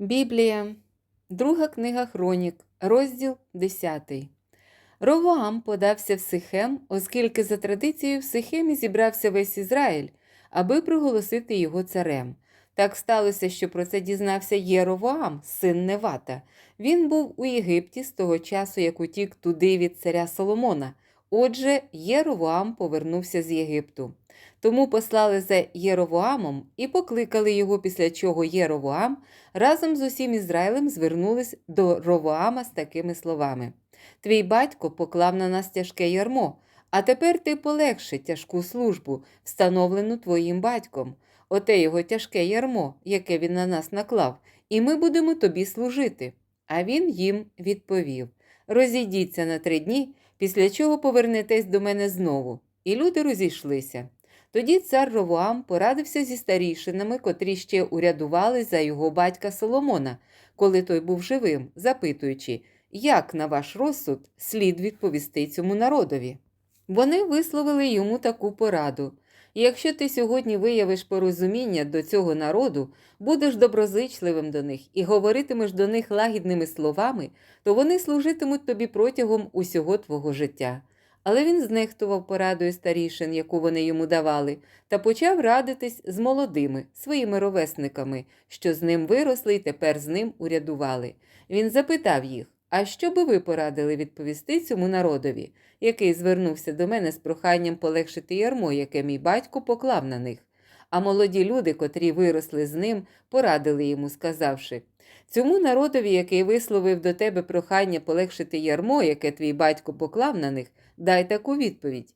Біблія, друга книга Хронік, розділ 10. Ровоам подався в Сихем, оскільки за традицією в Сихемі зібрався весь Ізраїль, аби проголосити його царем. Так сталося, що про це дізнався Єровоам, син Невата. Він був у Єгипті з того часу, як утік туди від царя Соломона. Отже, Єровоам повернувся з Єгипту. Тому послали за Єровоамом і покликали його, після чого Єровоам разом з усім Ізраїлем звернулись до Ровоама з такими словами: Твій батько поклав на нас тяжке ярмо, а тепер ти полегши тяжку службу, встановлену твоїм батьком. Оте його тяжке ярмо, яке він на нас наклав, і ми будемо тобі служити. А він їм відповів: Розійдіться на три дні, після чого повернетесь до мене знову. І люди розійшлися. Тоді цар Ровоам порадився зі старішинами, котрі ще урядували за його батька Соломона, коли той був живим, запитуючи, як, на ваш розсуд, слід відповісти цьому народові. Вони висловили йому таку пораду. Якщо ти сьогодні виявиш порозуміння до цього народу, будеш доброзичливим до них і говоритимеш до них лагідними словами, то вони служитимуть тобі протягом усього твого життя. Але він знехтував порадою старішин, яку вони йому давали, та почав радитись з молодими, своїми ровесниками, що з ним виросли і тепер з ним урядували. Він запитав їх: А що би ви порадили відповісти цьому народові, який звернувся до мене з проханням полегшити ярмо, яке мій батько поклав на них? А молоді люди, котрі виросли з ним, порадили йому, сказавши: Цьому народові, який висловив до тебе прохання полегшити ярмо, яке твій батько поклав на них, дай таку відповідь.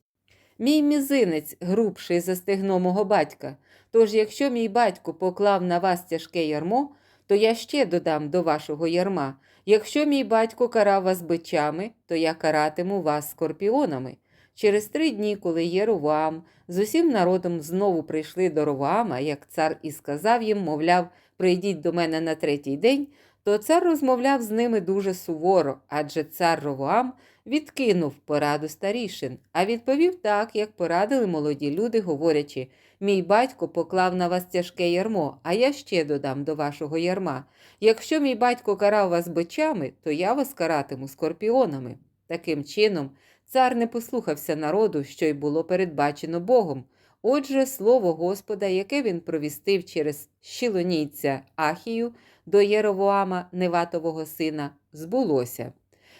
Мій мізинець грубший за стегно мого батька. Тож, якщо мій батько поклав на вас тяжке ярмо, то я ще додам до вашого ярма. Якщо мій батько карав вас бичами, то я каратиму вас скорпіонами. Через три дні, коли Єровам з усім народом знову прийшли до Ровама, як цар і сказав їм, мовляв, прийдіть до мене на третій день, то цар розмовляв з ними дуже суворо, адже цар Ровоам відкинув пораду старішин, а відповів так, як порадили молоді люди, говорячи: Мій батько поклав на вас тяжке ярмо, а я ще додам до вашого ярма. Якщо мій батько карав вас бичами, то я вас каратиму скорпіонами. Таким чином, цар не послухався народу, що й було передбачено Богом. Отже, слово Господа, яке він провістив через щілонійця Ахію до Єровоама, Неватового сина, збулося.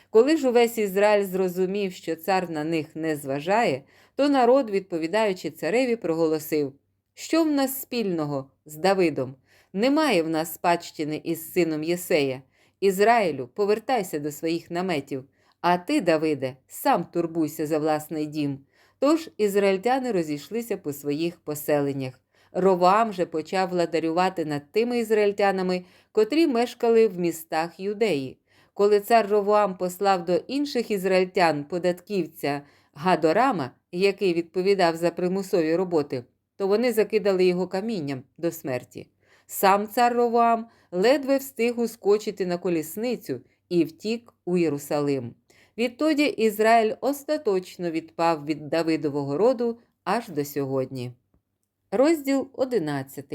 Коли ж увесь Ізраїль зрозумів, що цар на них не зважає, то народ, відповідаючи цареві, проголосив: Що в нас спільного з Давидом? Немає в нас спадщини із сином Єсея. Ізраїлю, повертайся до своїх наметів, а ти, Давиде, сам турбуйся за власний дім. Тож ізраїльтяни розійшлися по своїх поселеннях. Ровам же почав владарювати над тими ізраїльтянами, котрі мешкали в містах Юдеї. Коли цар Ровоам послав до інших ізраїльтян податківця Гадорама, який відповідав за примусові роботи, то вони закидали його камінням до смерті. Сам цар Ровоам ледве встиг ускочити на колісницю і втік у Єрусалим. Відтоді Ізраїль остаточно відпав від Давидового роду аж до сьогодні. Розділ 11.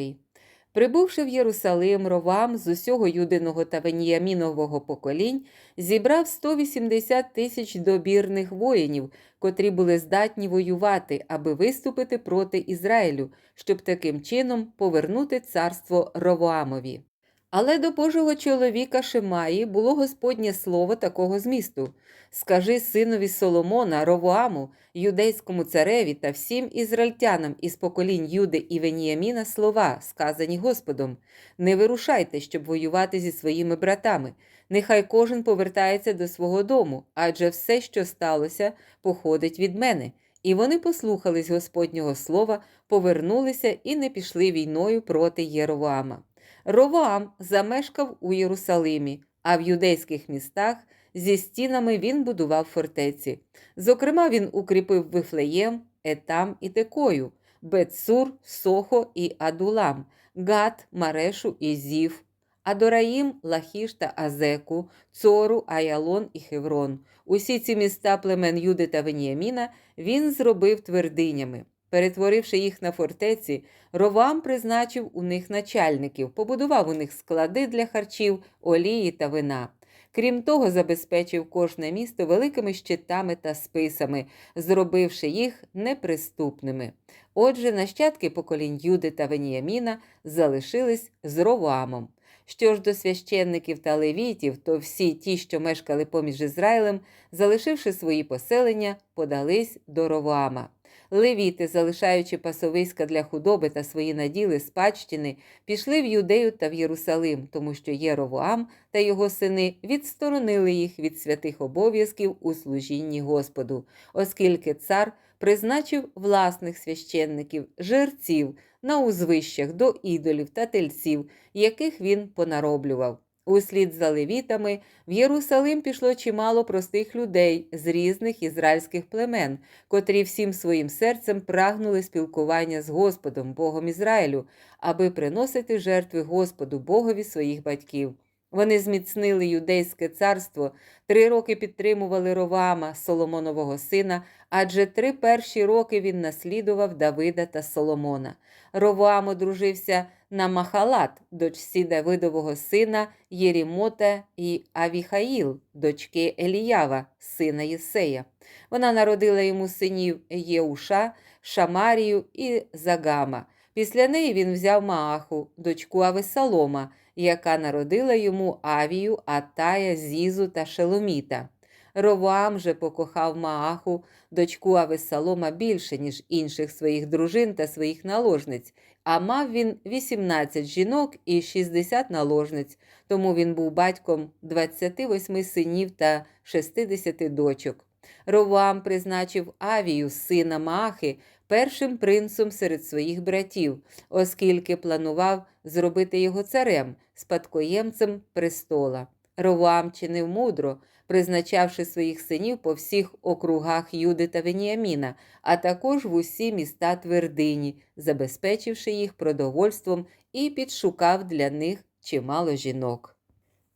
Прибувши в Єрусалим, Ровам з усього юдиного та веніямінового поколінь, зібрав 180 тисяч добірних воїнів, котрі були здатні воювати, аби виступити проти Ізраїлю, щоб таким чином повернути царство Ровоамові. Але до Божого чоловіка Шимаї було Господнє слово такого змісту Скажи синові Соломона, Ровоаму, юдейському цареві та всім ізраїльтянам із поколінь Юди і Веніяміна слова, сказані Господом: Не вирушайте, щоб воювати зі своїми братами. Нехай кожен повертається до свого дому, адже все, що сталося, походить від мене. І вони послухались Господнього слова, повернулися і не пішли війною проти Єровоама. Ровоам замешкав у Єрусалимі, а в юдейських містах зі стінами він будував фортеці. Зокрема, він укріпив Вифлеєм, Етам і Текою, Бетсур, Сохо і Адулам, Гат, Марешу і Зів, Адораїм, Лахіш та Азеку, Цору, Аялон і Хеврон. Усі ці міста племен Юди та Веніаміна він зробив твердинями. Перетворивши їх на фортеці, Ровам призначив у них начальників, побудував у них склади для харчів, олії та вина. Крім того, забезпечив кожне місто великими щитами та списами, зробивши їх неприступними. Отже, нащадки поколінь Юди та Веніяміна залишились з Ровамом. Що ж до священників та левітів, то всі ті, що мешкали поміж Ізраїлем, залишивши свої поселення, подались до Ровама. Левіти, залишаючи пасовиська для худоби та свої наділи спадщини, пішли в Юдею та в Єрусалим, тому що Єровоам та його сини відсторонили їх від святих обов'язків у служінні Господу, оскільки цар призначив власних священників, жерців на узвищах до ідолів та тельців, яких він понароблював. Услід за левітами в Єрусалим пішло чимало простих людей з різних ізраїльських племен, котрі всім своїм серцем прагнули спілкування з Господом, Богом Ізраїлю, аби приносити жертви Господу Богові своїх батьків. Вони зміцнили юдейське царство, три роки підтримували Ровама, Соломонового сина, адже три перші роки він наслідував Давида та Соломона. Ровоам одружився на Махалат, дочці Давидового сина Єрімота і Авіхаїл, дочки Еліява, сина Єсея. Вона народила йому синів Єуша, Шамарію і Загама. Після неї він взяв Мааху, дочку Авесалома, яка народила йому Авію, Атая, Зізу та Шеломіта. Ровоам же покохав Мааху, дочку Авесалома більше, ніж інших своїх дружин та своїх наложниць, а мав він 18 жінок і 60 наложниць, тому він був батьком 28 синів та 60 дочок. Ровоам призначив Авію, сина Маахи, першим принцем серед своїх братів, оскільки планував зробити його царем, спадкоємцем престола. Ровоам чинив мудро, призначавши своїх синів по всіх округах Юди та Веніаміна, а також в усі міста твердині, забезпечивши їх продовольством і підшукав для них чимало жінок.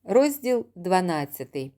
Розділ 12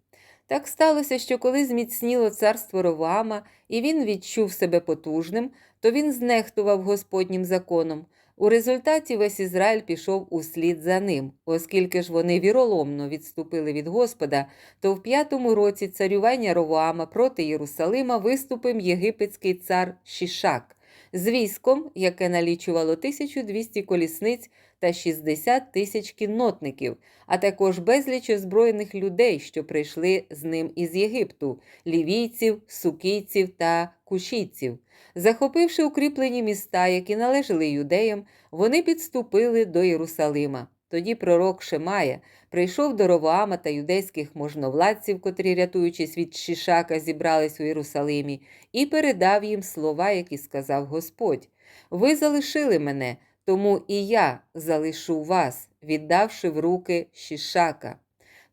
так сталося, що коли зміцніло царство Роваама, і він відчув себе потужним, то він знехтував Господнім законом. У результаті весь Ізраїль пішов услід за ним, оскільки ж вони віроломно відступили від Господа, то в п'ятому році царювання Ровоама проти Єрусалима виступив єгипетський цар Шішак з військом, яке налічувало 1200 колісниць та 60 тисяч кіннотників, а також безліч озброєних людей, що прийшли з ним із Єгипту, лівійців, сукійців та кушійців. Захопивши укріплені міста, які належали юдеям, вони підступили до Єрусалима. Тоді пророк Шемая прийшов до Ровоама та юдейських можновладців, котрі, рятуючись від Шишака, зібрались у Єрусалимі, і передав їм слова, які сказав Господь: Ви залишили мене, тому і я залишу вас, віддавши в руки Шишака.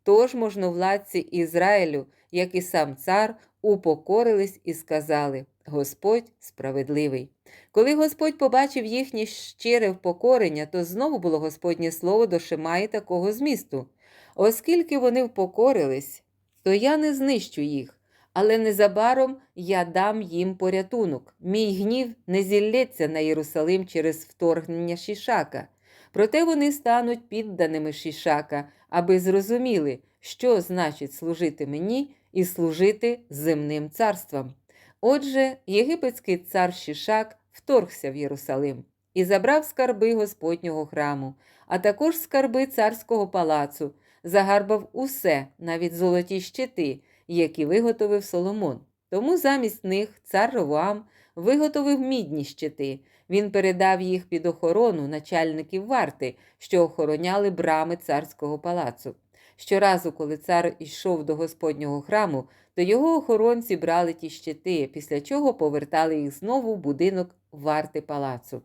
Тож можновладці Ізраїлю, як і сам цар, упокорились і сказали: Господь справедливий. Коли Господь побачив їхнє щире впокорення, то знову було Господнє слово до Шимаї такого змісту. Оскільки вони впокорились, то я не знищу їх, але незабаром я дам їм порятунок. Мій гнів не зіллється на Єрусалим через вторгнення Шішака. Проте вони стануть підданими Шішака, аби зрозуміли, що значить служити мені і служити земним царствам. Отже, єгипетський цар Шішак вторгся в Єрусалим і забрав скарби Господнього храму, а також скарби царського палацу, загарбав усе, навіть золоті щити, які виготовив Соломон. Тому замість них цар Ровам виготовив мідні щити. Він передав їх під охорону начальників варти, що охороняли брами царського палацу. Щоразу, коли цар йшов до Господнього храму, то його охоронці брали ті щити, після чого повертали їх знову в будинок варти палацу.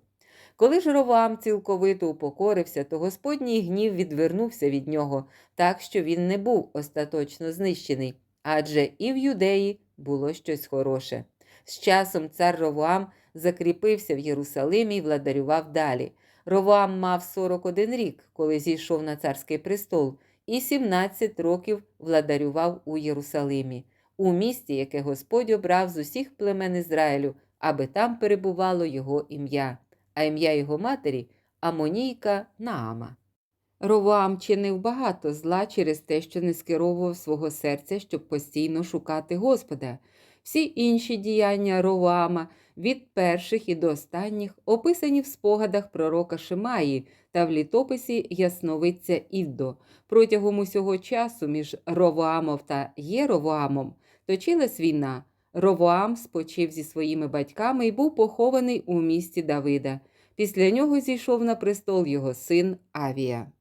Коли ж Ровам цілковито упокорився, то Господній гнів відвернувся від нього, так що він не був остаточно знищений, адже і в юдеї було щось хороше. З часом цар Ровоам закріпився в Єрусалимі і владарював далі. Ровоам мав 41 рік, коли зійшов на царський престол, і 17 років владарював у Єрусалимі, у місті, яке Господь обрав з усіх племен Ізраїлю, аби там перебувало його ім'я, а ім'я його матері Амонійка Наама. Ровоам чинив багато зла через те, що не скеровував свого серця, щоб постійно шукати Господа. Всі інші діяння Ровоама від перших і до останніх описані в спогадах пророка Шимаї та в літописі Ясновидця Іддо. Протягом усього часу між Ровоамом та Єровоамом точилась війна. Ровоам спочив зі своїми батьками і був похований у місті Давида. Після нього зійшов на престол його син Авія.